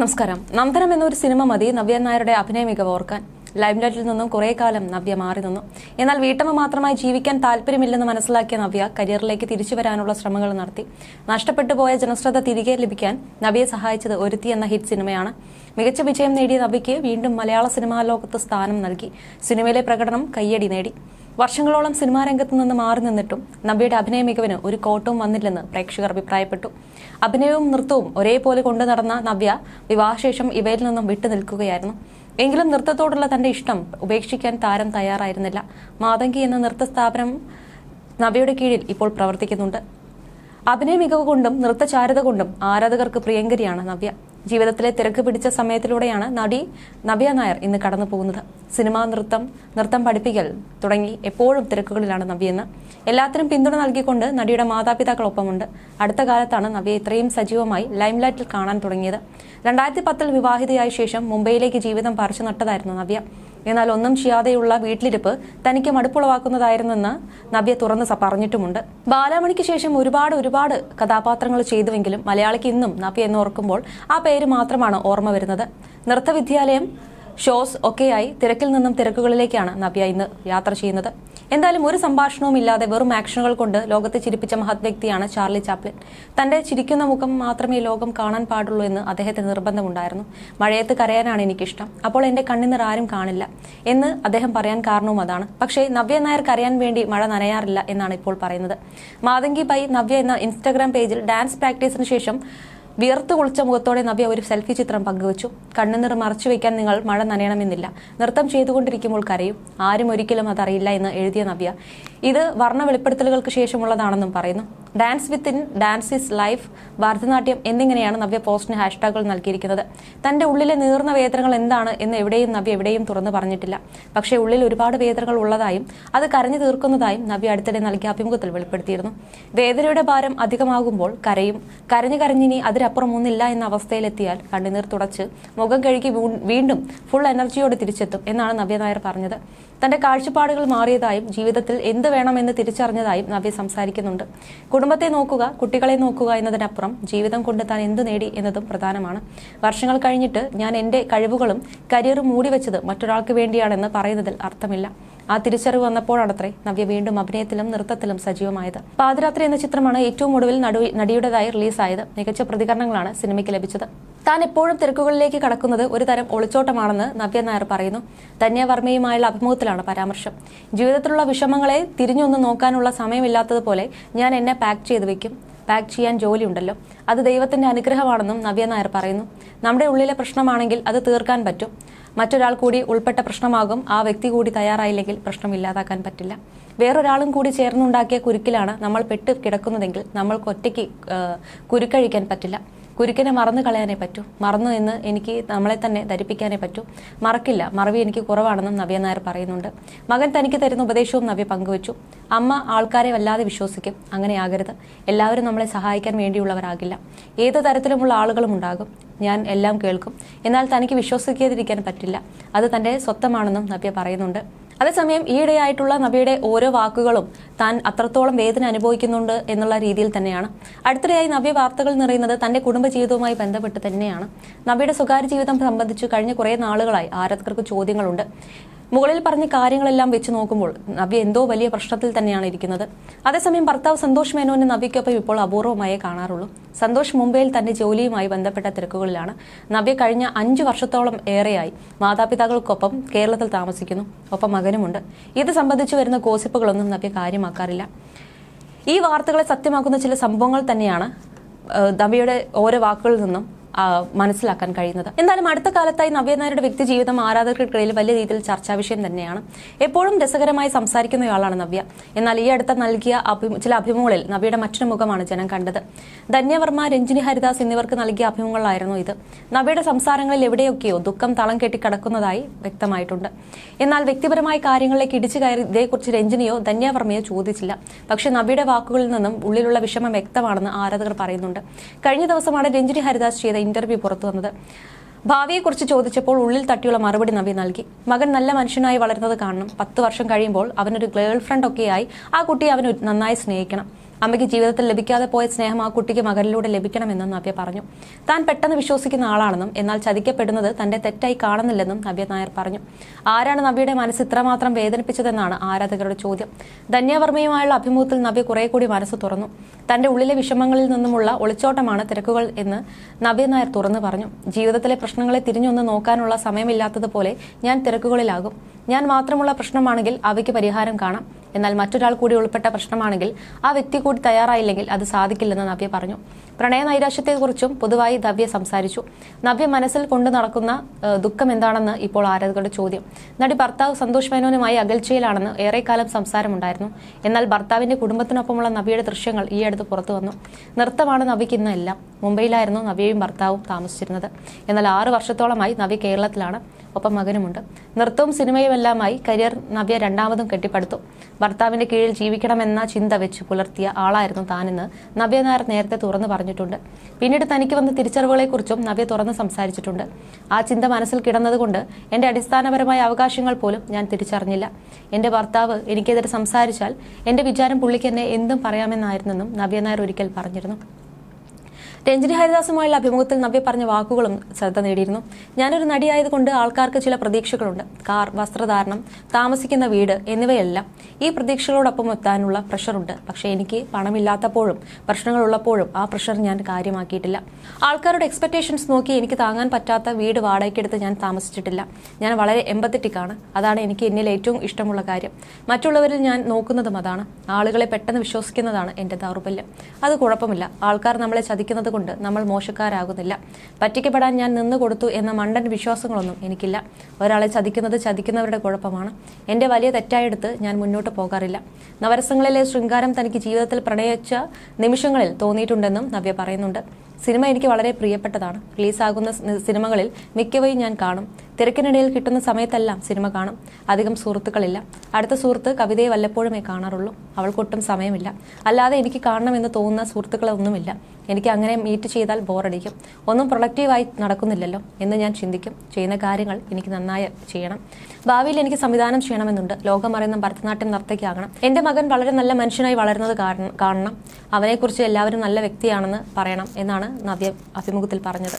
നമസ്കാരം. നന്ദനം എന്നൊരു സിനിമ മതി. നവ്യ നായരുടെ അഭിനയ മികവ് ഓർക്കാൻ. ലൈംലൈറ്റിൽ നിന്നും കുറേ കാലം നവ്യ മാറി നിന്നു. എന്നാൽ വീട്ടമ്മ മാത്രമായി ജീവിക്കാൻ താല്പര്യമില്ലെന്ന് മനസ്സിലാക്കിയ നവ്യ കരിയറിലേക്ക് തിരിച്ചു വരാനുള്ള ശ്രമങ്ങൾ നടത്തി. നഷ്ടപ്പെട്ടു പോയ ജനശ്രദ്ധ തിരികെ ലഭിക്കാൻ നവ്യയെ സഹായിച്ചത് ഒരുത്തി എന്ന ഹിറ്റ് സിനിമയാണ്. മികച്ച വിജയം നേടിയ നവ്യയ്ക്ക് വീണ്ടും മലയാള സിനിമാ ലോകത്ത് സ്ഥാനം നൽകി. സിനിമയിലെ പ്രകടനം കയ്യടി നേടി. വർഷങ്ങളോളം സിനിമാ രംഗത്ത് നിന്ന് മാറി നിന്നിട്ടും നവ്യയുടെ അഭിനയ മികവിന് ഒരു കോട്ടവും വന്നില്ലെന്ന് പ്രേക്ഷകർ അഭിപ്രായപ്പെട്ടു. അഭിനയവും നൃത്തവും ഒരേപോലെ കൊണ്ടു നടന്ന നവ്യ വിവാഹശേഷം ഇവയിൽ നിന്നും വിട്ടു നിൽക്കുകയായിരുന്നു. എങ്കിലും നൃത്തത്തോടുള്ള തന്റെ ഇഷ്ടം ഉപേക്ഷിക്കാൻ താരം തയ്യാറായിരുന്നില്ല. മാതങ്കി എന്ന നൃത്ത സ്ഥാപനം നവയുടെ കീഴിൽ ഇപ്പോൾ പ്രവർത്തിക്കുന്നുണ്ട്. അഭിനയ മികവ് കൊണ്ടും നൃത്തചാരുത കൊണ്ടും ആരാധകർക്ക് പ്രിയങ്കരിയാണ് നവ്യ. ജീവിതത്തിലെ തിരക്ക് പിടിച്ച സമയത്തിലൂടെയാണ് നടി നവ്യ നായർ ഇന്ന് കടന്നു പോകുന്നത്. സിനിമ നൃത്തം നൃത്തം പഠിപ്പിക്കൽ തുടങ്ങി എപ്പോഴും തിരക്കുകളിലാണ് നവ്യെന്ന്. എല്ലാത്തിനും പിന്തുണ നൽകിക്കൊണ്ട് നടിയുടെ മാതാപിതാക്കളൊപ്പമുണ്ട്. അടുത്ത കാലത്താണ് നവ്യ ഇത്രയും സജീവമായി ലൈംലൈറ്റിൽ കാണാൻ തുടങ്ങിയത്. രണ്ടായിരത്തി പത്തിൽ വിവാഹിതയായ ശേഷം മുംബൈയിലേക്ക് ജീവിതം പറിച്ചു നട്ടതായിരുന്നു നവ്യ. എന്നാൽ ഒന്നും ചെയ്യാതെയുള്ള വീട്ടിലിരിപ്പ് തനിക്ക് മടുപ്പുളവാക്കുന്നതായിരുന്നെന്ന് നവ്യ തുറന്ന് പറഞ്ഞിട്ടുമുണ്ട്. ബാലാമണിക്ക് ശേഷം ഒരുപാട് ഒരുപാട് കഥാപാത്രങ്ങൾ ചെയ്തുവെങ്കിലും മലയാളിക്ക് ഇന്നും നവ്യ എന്ന് ഓർക്കുമ്പോൾ ആ പേര് മാത്രമാണ് ഓർമ്മ വരുന്നത്. നൃത്തവിദ്യാലയം ഷോസ് ഒക്കെയായി തിരക്കിൽ നിന്നും തിരക്കുകളിലേക്കാണ് നവ്യ ഇന്ന് യാത്ര ചെയ്യുന്നത്. എന്തായാലും ഒരു സംഭാഷണവും ഇല്ലാതെ വെറും ആക്ഷനുകൾ കൊണ്ട് ലോകത്തെ ചിരിപ്പിച്ച മഹത് വ്യക്തിയാണ് ചാർലി ചാപ്ലിൻ. തന്റെ ചിരിക്കുന്ന മുഖം മാത്രമേ ലോകം കാണാൻ പാടുള്ളൂ എന്ന് അദ്ദേഹത്തിന് നിർബന്ധമുണ്ടായിരുന്നു. മഴയത്ത് കരയാനാണ് എനിക്കിഷ്ടം. അപ്പോൾ എന്റെ കണ്ണിനിർ ആരും കാണില്ല എന്ന് അദ്ദേഹം പറയാൻ കാരണവും അതാണ്. പക്ഷേ നവ്യ നായർ കരയാൻ വേണ്ടി മഴ നനയാറില്ല എന്നാണ് ഇപ്പോൾ പറയുന്നത്. മാതങ്കി ബൈ നവ്യ എന്ന ഇൻസ്റ്റാഗ്രാം പേജിൽ ഡാൻസ് പ്രാക്ടീസിന് ശേഷം വിയർത്ത് കുളിച്ച മുഖത്തോടെ നബി ഒരു സെൽഫി ചിത്രം പങ്കുവച്ചു. കണ്ണുനിർ മറച്ചു വെക്കാൻ നിങ്ങൾ മഴ നനയണമെന്നില്ല. നൃത്തം ചെയ്തുകൊണ്ടിരിക്കുമ്പോൾ കരയും. ആരും ഒരിക്കലും അതറിയില്ല എന്ന് എഴുതിയ നബിയ ഇത് വർണ വെളിപ്പെടുത്തലുകൾക്ക് ശേഷമുള്ളതാണെന്നും പറയുന്നു. Dance with in dance is life Bharatanatyam എന്നിങ്ങനെയാണ് നവ്യ പോസ്റ്റിന് ഹാഷ്ടാഗുകൾ നൽകിയിരിക്കുന്നത്. തന്റെ ഉള്ളിലെ നീർന്ന വേദനകൾ എന്താണ് എന്ന് എവിടെയും നവ്യ എവിടെയും തുറന്നു പറഞ്ഞിട്ടില്ല. പക്ഷേ ഉള്ളിൽ ഒരുപാട് വേദനകൾ ഉള്ളതായും അത് കരഞ്ഞു തീർക്കുന്നതായും നവ്യ അടുത്തിടെ നൽകിയ അഭിമുഖത്തിൽ വെളിപ്പെടുത്തിയിരുന്നു. വേദനയുടെ ഭാരം അധികമാകുമ്പോൾ കരയും. കരഞ്ഞു കരഞ്ഞിനി അതിനപ്പുറം ഒന്നില്ല എന്ന അവസ്ഥയിലെത്തിയാൽ കണ്ണുനീർ തുടച്ച് മുഖം കഴുകി വീണ്ടും ഫുൾ എനർജിയോടെ തിരിച്ചെത്തും എന്നാണ് നവ്യ നായർ പറഞ്ഞത്. തന്റെ കാഴ്ചപ്പാടുകൾ മാറിയതായും ജീവിതത്തിൽ എന്ത് വേണമെന്ന് തിരിച്ചറിഞ്ഞതായും നവ്യ സംസാരിക്കുന്നുണ്ട്. കുടുംബത്തെ നോക്കുക കുട്ടികളെ നോക്കുക എന്നതിനപ്പുറം ജീവിതം കൊണ്ട് താൻ എന്ത് നേടി എന്നതും പ്രധാനമാണ്. വർഷങ്ങൾ കഴിഞ്ഞിട്ട് ഞാൻ എന്റെ കഴിവുകളും കരിയറും മൂടിവെച്ചത് മറ്റൊരാൾക്ക് വേണ്ടിയാണെന്ന് പറയുന്നതിൽ അർത്ഥമില്ല. ആ തിരിച്ചറിവ് വന്നപ്പോഴാണത്രേ നവ്യ വീണ്ടും അഭിനയത്തിലും നൃത്തത്തിലും സജീവമായത്. പാതിരാത്രി എന്ന ചിത്രമാണ് ഏറ്റവും ഒടുവിൽ നടു- നടിയുടേതായി റിലീസായത്. മികച്ച പ്രതികരണങ്ങളാണ് സിനിമയ്ക്ക് ലഭിച്ചത്. താൻ എപ്പോഴും തിരക്കുകളിലേക്ക് കടക്കുന്നത് ഒരു തരം ഒളിച്ചോട്ടമാണെന്ന് നവ്യ നായർ പറയുന്നു. ധന്യവർമ്മയുമായുള്ള അഭിമുഖത്തിലാണ് പരാമർശം. ജീവിതത്തിലുള്ള വിഷമങ്ങളെ തിരിഞ്ഞൊന്ന് നോക്കാനുള്ള സമയമില്ലാത്തതുപോലെ ഞാൻ എന്നെ പാക്ക് ചെയ്ത് വെക്കും. പാക്ക് ചെയ്യാൻ ജോലിയുണ്ടല്ലോ. അത് ദൈവത്തിന്റെ അനുഗ്രഹമാണെന്നും നവ്യ നായർ പറയുന്നു. നമ്മുടെ ഉള്ളിലെ പ്രശ്നമാണെങ്കിൽ അത് തീർക്കാൻ പറ്റും. മറ്റൊരാൾ കൂടി ഉൾപ്പെട്ട പ്രശ്നമാകും. ആ വ്യക്തി കൂടി തയ്യാറായില്ലെങ്കിൽ പ്രശ്നം ഇല്ലാതാക്കാൻ പറ്റില്ല. വേറൊരാളും കൂടി ചേർന്നുണ്ടാക്കിയ കുരുക്കിലാണ് നമ്മൾ പെട്ട് കിടക്കുന്നതെങ്കിൽ നമ്മൾക്ക് ഒറ്റയ്ക്ക് കുരുക്കഴിക്കാൻ പറ്റില്ല. കുരുക്കിനെ മറന്നു കളയാനേ പറ്റൂ. മറന്നു എന്ന് എനിക്ക് നമ്മളെ തന്നെ ധരിപ്പിക്കാനേ പറ്റൂ. മറക്കില്ല. മറവി എനിക്ക് കുറവാണെന്നും നവ്യ നായർ പറയുന്നുണ്ട്. മകൻ തനിക്ക് തരുന്ന ഉപദേശവും നവ്യ പങ്കുവച്ചു. അമ്മ ആൾക്കാരെ വല്ലാതെ വിശ്വസിക്കും. അങ്ങനെയാകരുത് എല്ലാവരും നമ്മളെ സഹായിക്കാൻ വേണ്ടിയുള്ളവരാകില്ല. ഏത് തരത്തിലുമുള്ള ആളുകളും ഉണ്ടാകും. ഞാൻ എല്ലാം കേൾക്കും. എന്നാൽ തനിക്ക് വിശ്വസിക്കാതിരിക്കാൻ പറ്റില്ല. അത് തന്റെ സ്വത്തമാണെന്നും നവ്യ പറയുന്നുണ്ട്. അതേസമയം ഈയിടെയായിട്ടുള്ള നബിയുടെ ഓരോ വാക്കുകളും താൻ അത്രത്തോളം വേദന അനുഭവിക്കുന്നുണ്ട് എന്നുള്ള രീതിയിൽ തന്നെയാണ്. അടുത്തിടെയായി നബി വാർത്തകൾ നിറയുന്നത് തന്റെ കുടുംബജീവിതവുമായി ബന്ധപ്പെട്ട് തന്നെയാണ്. നബിയുടെ സ്വകാര്യ ജീവിതം സംബന്ധിച്ച് കഴിഞ്ഞ കുറേ നാളുകളായി ആരാധകർക്ക് ചോദ്യങ്ങളുണ്ട്. മുകളിൽ പറഞ്ഞ കാര്യങ്ങളെല്ലാം വെച്ച് നോക്കുമ്പോൾ നവ്യ എന്തോ വലിയ പ്രശ്നത്തിൽ തന്നെയാണ് ഇരിക്കുന്നത്. അതേസമയം ഭർത്താവ് സന്തോഷ് മേനോനെ നവ്യക്കൊപ്പം ഇപ്പോൾ അപൂർവമായേ കാണാറുള്ളൂ. സന്തോഷ് മുംബൈയിൽ തന്റെ ജോലിയുമായി ബന്ധപ്പെട്ട തിരക്കുകളിലാണ്. നവ്യ കഴിഞ്ഞ അഞ്ചു വർഷത്തോളം ഏറെയായി. മാതാപിതാക്കൾക്കൊപ്പം കേരളത്തിൽ താമസിക്കുന്നു. ഒപ്പം മകനുമുണ്ട്. ഇത് സംബന്ധിച്ച് വരുന്ന കോസിപ്പുകളൊന്നും നവ്യ കാര്യമാക്കാറില്ല. ഈ വാർത്തകളെ സത്യമാക്കുന്ന ചില സംഭവങ്ങൾ തന്നെയാണ് നവ്യയുടെ ഓരോ വാക്കുകളിൽ നിന്നും മനസ്സിലാക്കാൻ കഴിയുന്നത്. എന്തായാലും അടുത്ത കാലത്തായി നവ്യനായരുടെ വ്യക്തി ജീവിതം ആരാധകർക്കിടയിൽ വലിയ രീതിയിൽ ചർച്ചാ വിഷയം തന്നെയാണ്. എപ്പോഴും രസകരമായി സംസാരിക്കുന്നയാളാണ് നവ്യ. എന്നാൽ ഈ അടുത്ത നൽകിയ ചില അഭിമുഖങ്ങളിൽ നവ്യയുടെ മറ്റൊരു മുഖമാണ് ജനം കണ്ടത്. ധന്യവർമ്മ രഞ്ജിനി ഹരിദാസ് എന്നിവർക്ക് നൽകിയ അഭിമുഖങ്ങളായിരുന്നു ഇത്. നവ്യയുടെ സംസാരങ്ങളിൽ എവിടെയൊക്കെയോ ദുഃഖം തളം കെട്ടി കിടക്കുന്നതായി വ്യക്തമായിട്ടുണ്ട്. എന്നാൽ വ്യക്തിപരമായ കാര്യങ്ങളിലേക്ക് ഇടിച്ചു കയറി ഇതേക്കുറിച്ച് രഞ്ജിനിയോ ധന്യവർമ്മയോ ചോദിച്ചില്ല. പക്ഷേ നവ്യയുടെ വാക്കുകളിൽ നിന്നും ഉള്ളിലുള്ള വിഷമം വ്യക്തമാണെന്ന് ആരാധകർ പറയുന്നുണ്ട്. കഴിഞ്ഞ ദിവസമാണ് രഞ്ജിനി ഹരിദാസ് ചെയ്ത ഇന്റർവ്യൂ പുറത്തു വന്നത്. ഭാവിയെക്കുറിച്ച് ചോദിച്ചപ്പോൾ ഉള്ളിൽ തട്ടിയുള്ള മറുപടി നബി നൽകി. മകൻ നല്ല മനുഷ്യനായി വളരുന്നത് കാണണം. പത്ത് വർഷം കഴിയുമ്പോൾ അവനൊരു ഗേൾ ഫ്രണ്ട് ഒക്കെയായി ആ കുട്ടിയെ അവൻ നന്നായി സ്നേഹിക്കണം. അമ്മയ്ക്ക് ജീവിതത്തിൽ ലഭിക്കാതെ പോയ സ്നേഹം ആ കുട്ടിക്ക് മകനിലൂടെ ലഭിക്കണമെന്നും നവ്യ പറഞ്ഞു. താൻ പെട്ടെന്ന് വിശ്വസിക്കുന്ന ആളാണെന്നും എന്നാൽ ചതിക്കപ്പെടുന്നത് തന്റെ തെറ്റായി കാണുന്നില്ലെന്നും നവ്യ നായർ പറഞ്ഞു. ആരാണ് നവ്യയുടെ മനസ്സ് ഇത്രമാത്രം വേദനിപ്പിച്ചതെന്നാണ് ആരാധകരുടെ ചോദ്യം. ധന്യവർമ്മയുമായുള്ള അഭിമുഖത്തിൽ നവ്യ കുറെ കൂടി മനസ്സ് തുറന്നു. തന്റെ ഉള്ളിലെ വിഷമങ്ങളിൽ നിന്നുമുള്ള ഒളിച്ചോട്ടമാണ് തിരക്കുകൾ എന്ന് നവ്യ നായർ തുറന്നു പറഞ്ഞു. ജീവിതത്തിലെ പ്രശ്നങ്ങളെ തിരിഞ്ഞൊന്ന് നോക്കാനുള്ള സമയമില്ലാത്തതുപോലെ ഞാൻ തിരക്കുകളിലാകും. ഞാൻ മാത്രമുള്ള പ്രശ്നമാണെങ്കിൽ അവയ്ക്ക് പരിഹാരം കാണാം. എന്നാൽ മറ്റൊരാൾ കൂടി ഉൾപ്പെട്ട പ്രശ്നമാണെങ്കിൽ ആ വ്യക്തി കൂടി തയ്യാറായില്ലെങ്കിൽ അത് സാധിക്കില്ലെന്ന് നവ്യ പറഞ്ഞു. പ്രണയ നൈരാശ്യത്തെക്കുറിച്ചും പൊതുവായി നവ്യ സംസാരിച്ചു. നവ്യ മനസ്സിൽ കൊണ്ടു നടക്കുന്ന ദുഃഖം എന്താണെന്ന് ഇപ്പോൾ ആരാധകരുടെ ചോദ്യം. നടി ഭർത്താവ് സന്തോഷ് മേനോനുമായി അകൽച്ചയിലാണെന്ന് ഏറെക്കാലം സംസാരമുണ്ടായിരുന്നു. എന്നാൽ ഭർത്താവിന്റെ കുടുംബത്തിനൊപ്പമുള്ള നവ്യയുടെ ദൃശ്യങ്ങൾ ഈ അടുത്ത് പുറത്തു വന്നു. നൃത്തമാണ് നവ്യയ്ക്ക് ഇന്ന് എല്ലാം. മുംബൈയിലായിരുന്നു നവ്യയും ഭർത്താവും താമസിച്ചിരുന്നത്. എന്നാൽ ആറ് വർഷത്തോളമായി നവ്യ കേരളത്തിലാണ്. ഒപ്പം മകനുമുണ്ട്. നൃത്തവും സിനിമയുമെല്ലാമായി കരിയർ നവ്യ രണ്ടാമതും കെട്ടിപ്പടുത്തു. ഭർത്താവിന്റെ കീഴിൽ ജീവിക്കണമെന്ന ചിന്ത വെച്ച് പുലർത്തിയ ആളായിരുന്നു താനെന്ന് നവ്യ നായർ നേരത്തെ തുറന്നു പറഞ്ഞിട്ടുണ്ട്. പിന്നീട് തനിക്ക് വന്ന തിരിച്ചറിവുകളെക്കുറിച്ചും നവ്യ തുറന്ന് സംസാരിച്ചിട്ടുണ്ട്. ആ ചിന്ത മനസ്സിൽ കിടന്നതുകൊണ്ട് എന്റെ അടിസ്ഥാനപരമായ അവകാശങ്ങൾ പോലും ഞാൻ തിരിച്ചറിഞ്ഞില്ല. എന്റെ ഭർത്താവ് എനിക്കെതിരെ സംസാരിച്ചാൽ എന്റെ വിചാരം പുള്ളിക്ക് എന്നെ എന്തും പറയാമെന്നായിരുന്നെന്നും നവ്യ നായർ ഒരിക്കൽ പറഞ്ഞിരുന്നു. രഞ്ജിനി ഹരിദാസുമായുള്ള അഭിമുഖത്തിൽ നവ്യ പറഞ്ഞ വാക്കുകളും ശ്രദ്ധ നേടിയിരുന്നു. ഞാനൊരു നടിയായതുകൊണ്ട് ആൾക്കാർക്ക് ചില പ്രതീക്ഷകളുണ്ട്. കാർ വസ്ത്രധാരണം താമസിക്കുന്ന വീട് എന്നിവയെല്ലാം ഈ പ്രതീക്ഷകളോടൊപ്പം എത്താനുള്ള പ്രഷറുണ്ട്. പക്ഷേ എനിക്ക് പണമില്ലാത്തപ്പോഴും പ്രശ്നങ്ങളുള്ളപ്പോഴും ആ പ്രഷർ ഞാൻ കാര്യമാക്കിയിട്ടില്ല. ആൾക്കാരുടെ എക്സ്പെക്ടേഷൻസ് നോക്കി എനിക്ക് താങ്ങാൻ പറ്റാത്ത വീട് വാടകയ്ക്കെടുത്ത് ഞാൻ താമസിച്ചിട്ടില്ല. ഞാൻ വളരെ എമ്പത്തറ്റിക് ആണ്. അതാണ് എനിക്ക് എന്നിൽ ഏറ്റവും ഇഷ്ടമുള്ള കാര്യം. മറ്റുള്ളവരിൽ ഞാൻ നോക്കുന്നതും അതാണ്. ആളുകളെ പെട്ടെന്ന് വിശ്വസിക്കുന്നതാണ് എന്റെ ദൗർബല്യം. അത് കുഴപ്പമില്ല. ആൾക്കാർ നമ്മളെ ചതിക്കുന്നത് കൊണ്ട് നമ്മൾ മോശക്കാരാകുന്നില്ല. പറ്റിക്കപ്പെടാൻ ഞാൻ നിന്ന് കൊടുത്തു എന്ന മണ്ടൻ വിശ്വാസങ്ങളൊന്നും എനിക്കില്ല. ഒരാളെ ചതിക്കുന്നത് ചതിക്കുന്നവരുടെ കുഴപ്പമാണ്. എന്റെ വലിയ തെറ്റായെടുത്ത് ഞാൻ മുന്നോട്ട് പോകാറില്ല. നവരസങ്ങളിലെ ശൃംഗാരം തനിക്ക് ജീവിതത്തിൽ പ്രണയിച്ച നിമിഷങ്ങളിൽ തോന്നിയിട്ടുണ്ടെന്നും നവ്യ പറയുന്നുണ്ട്. സിനിമ എനിക്ക് വളരെ പ്രിയപ്പെട്ടതാണ്. റിലീസാകുന്ന സിനിമകളിൽ മിക്കവയും ഞാൻ കാണും. തിരക്കിനിടയിൽ കിട്ടുന്ന സമയത്തെല്ലാം സിനിമ കാണും. അധികം സുഹൃത്തുക്കളില്ല. അടുത്ത സുഹൃത്ത് കവിതയെ വല്ലപ്പോഴുമേ കാണാറുള്ളൂ. അവൾക്കൊട്ടും സമയമില്ല. അല്ലാതെ എനിക്ക് കാണണമെന്ന് തോന്നുന്ന സുഹൃത്തുക്കളൊന്നുമില്ല എനിക്ക് അങ്ങനെ മീറ്റ് ചെയ്താൽ ബോറടിക്കും. ഒന്നും പ്രൊഡക്റ്റീവായി നടക്കുന്നില്ലല്ലോ എന്ന് ഞാൻ ചിന്തിക്കും. ചെയ്യുന്ന കാര്യങ്ങൾ എനിക്ക് നന്നായി ചെയ്യണം. ഭാവിയിൽ എനിക്ക് സംവിധാനം ചെയ്യണമെന്നുണ്ട്. ലോകമറിയുന്ന ഭരതനാട്യം നർത്തകിയാകണം. എന്റെ മകൻ വളരെ നല്ല മനുഷ്യനായി വളരുന്നത് കാണണം. അവനെക്കുറിച്ച് എല്ലാവരും നല്ല വ്യക്തിയാണെന്ന് പറയണം എന്നാണ് നവ്യ അഭിമുഖത്തിൽ പറഞ്ഞത്.